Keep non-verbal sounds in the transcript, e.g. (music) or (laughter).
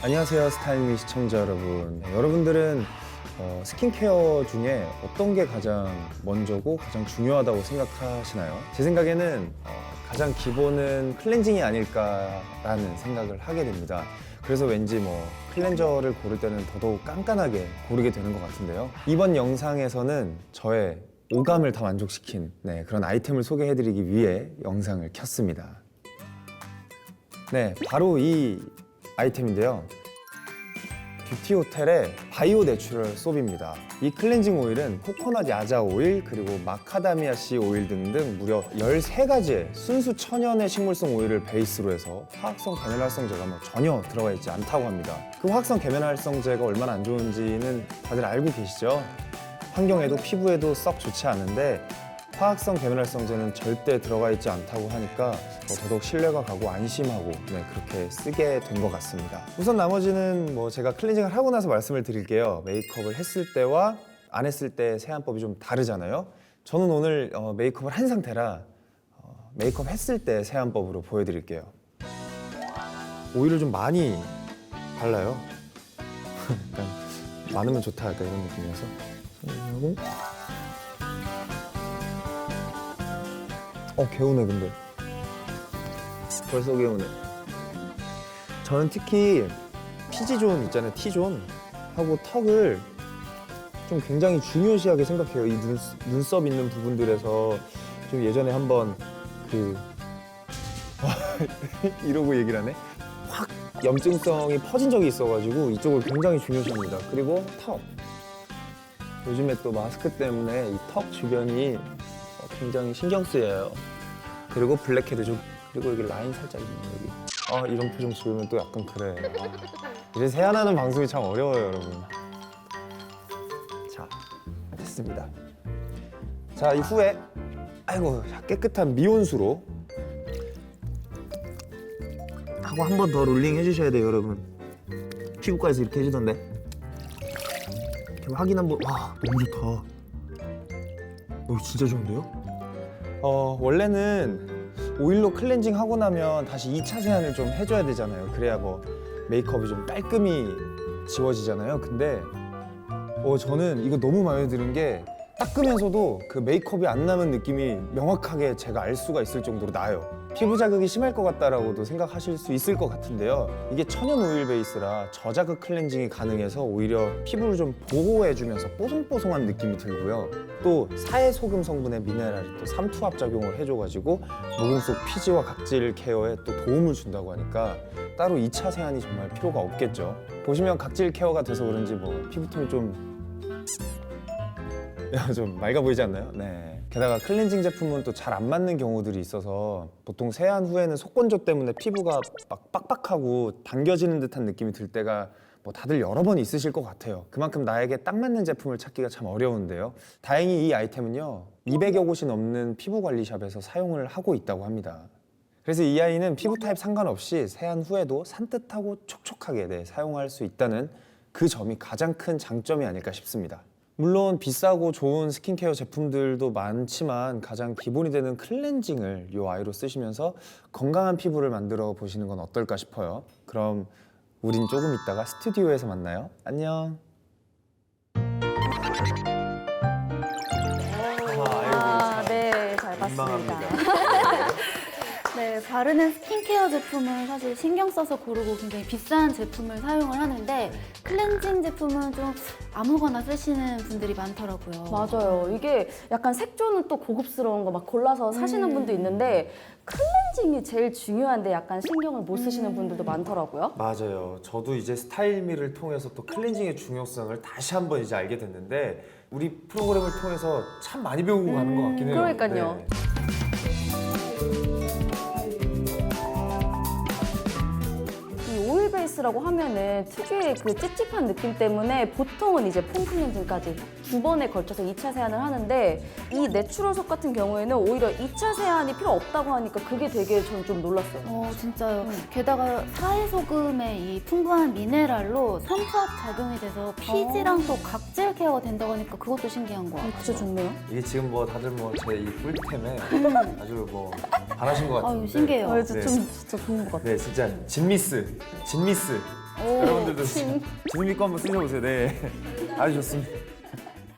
안녕하세요 스타일미 시청자 여러분. 네, 여러분들은 어, 스킨케어 중에 어떤 게 가장 먼저고 가장 중요하다고 생각하시나요? 제 생각에는 어, 가장 기본은 클렌징이 아닐까라는 생각을 하게 됩니다. 그래서 왠지 뭐 클렌저를 고를 때는 더더욱 깐깐하게 고르게 되는 것 같은데요. 이번 영상에서는 저의 오감을 다 만족시킨 네, 그런 아이템을 소개해드리기 위해 영상을 켰습니다. 네, 바로 이 아이템인데요. 뷰티 호텔의 바이오 내추럴 소비입니다. 이 클렌징 오일은 코코넛 야자 오일 그리고 마카다미아 씨 오일 등등 무려 13가지의 순수 천연의 식물성 오일을 베이스로 해서 화학성 계면활성제가 뭐 전혀 들어가 있지 않다고 합니다. 그 화학성 계면활성제가 얼마나 안 좋은지는 다들 알고 계시죠? 환경에도 피부에도 썩 좋지 않은데 화학성 계면활성제는 절대 들어가 있지 않다고 하니까 뭐 더더욱 신뢰가 가고 안심하고 네, 그렇게 쓰게 된 것 같습니다. 우선 나머지는 뭐 제가 클렌징을 하고 나서 말씀을 드릴게요. 메이크업을 했을 때와 안 했을 때 세안법이 좀 다르잖아요. 저는 오늘 어, 메이크업을 한 상태라 어, 메이크업 했을 때 세안법으로 보여드릴게요. 오일을 좀 많이 발라요. (laughs) 약간 많으면 좋다 약간 이런 느낌이어서 손을 어 개운해 근데. 벌써 개운해. 저는 특히 피지존 있잖아요 T존. 하고 턱을 좀 굉장히 중요시하게 생각해요 이 눈, 눈썹 있는 부분들에서. 좀 예전에 한번 그 (laughs) 이러고 얘기를 하네. 확 염증성이 퍼진 적이 있어가지고 이쪽을 굉장히 중요시합니다. 그리고 턱. 요즘에 또 마스크 때문에 이 턱 주변이 어, 굉장히 신경 쓰여요. 그리고 블랙헤드 좀 그리고 여기 라인 살짝 있는 여기. 아 이런 표정 지으면 또 약간 그래. 아, (laughs) 이제 세안하는 방송이 참 어려워요, 여러분. 자 됐습니다. 자 이후에 아이고 자, 깨끗한 미온수로 하고 한 번 더 롤링 해주셔야 돼요, 여러분. 피부과에서 이렇게 해주던데. 이렇게 확인 한번. 와 너무 좋다. 어, 진짜 좋은데요? 어, 원래는 오일로 클렌징 하고 나면 다시 2차 세안을 좀 해줘야 되잖아요. 그래야 뭐 메이크업이 좀 깔끔히 지워지잖아요. 근데 어, 저는 이거 너무 마음에 드는 게 닦으면서도 그 메이크업이 안 남은 느낌이 명확하게 제가 알 수가 있을 정도로 나요. 피부 자극이 심할 것 같다라고도 생각하실 수 있을 것 같은데요. 이게 천연 오일 베이스라 저자극 클렌징이 가능해서 오히려 피부를 좀 보호해주면서 뽀송뽀송한 느낌이 들고요. 또 사해 소금 성분의 미네랄이 또 삼투압 작용을 해줘가지고 모공 속 피지와 각질 케어에 또 도움을 준다고 하니까 따로 2차 세안이 정말 필요가 없겠죠. 보시면 각질 케어가 돼서 그런지 뭐 피부톤이 좀 야, (laughs) 좀 맑아 보이지 않나요? 네. 게다가 클렌징 제품은 또 잘 안 맞는 경우들이 있어서 보통 세안 후에는 속건조 때문에 피부가 막 빡빡하고 당겨지는 듯한 느낌이 들 때가 뭐 다들 여러 번 있으실 것 같아요. 그만큼 나에게 딱 맞는 제품을 찾기가 참 어려운데요. 다행히 이 아이템은요, 200여 곳이 넘는 피부 관리샵에서 사용을 하고 있다고 합니다. 그래서 이 아이는 피부 타입 상관없이 세안 후에도 산뜻하고 촉촉하게 네, 사용할 수 있다는 그 점이 가장 큰 장점이 아닐까 싶습니다. 물론 비싸고 좋은 스킨케어 제품들도 많지만 가장 기본이 되는 클렌징을 이 아이로 쓰시면서 건강한 피부를 만들어 보시는 건 어떨까 싶어요. 그럼 우린 조금 있다가 스튜디오에서 만나요. 안녕. 아, 네, 잘 봤습니다. 네, 바르는 스킨케어 제품은 사실 신경 써서 고르고 굉장히 비싼 제품을 사용을 하는데 클렌징 제품은 좀 아무거나 쓰시는 분들이 많더라고요. 맞아요. 이게 약간 색조는 또 고급스러운 거 막 골라서 사시는 분도 있는데 클렌징이 제일 중요한데 약간 신경을 못 쓰시는 분들도 많더라고요. 맞아요. 저도 이제 스타일미를 통해서 또 클렌징의 중요성을 다시 한번 이제 알게 됐는데 우리 프로그램을 통해서 참 많이 배우고 가는 것 같긴 해요. 그러니까요. 네. 베이스라고 하면은 특유의 그 찝찝한 느낌 때문에 보통은 이제 폼 클렌징까지 두 번에 걸쳐서 2차 세안을 하는데 이 내추럴석 같은 경우에는 오히려 2차 세안이 필요 없다고 하니까 그게 되게 저는 좀 놀랐어요. 어, 진짜요. 게다가 사해소금의 이 풍부한 미네랄로 삼투압 작용이 돼서 피지랑 또 각질 케어가 된다고 하니까 그것도 신기한 것 같아요. 진짜 좋네요. 이게 지금 뭐 다들 뭐 제 이 꿀템에 아주 뭐 반하신 것 아유, 같은데. 신기해요. 어, 네. 좀, 좀 진짜 좋은 것 같아요. 네, 진짜 진미스, 진미스. 오, 여러분들도 침. 거 한번 쓰셔보세요. 네, 아주 좋습니다.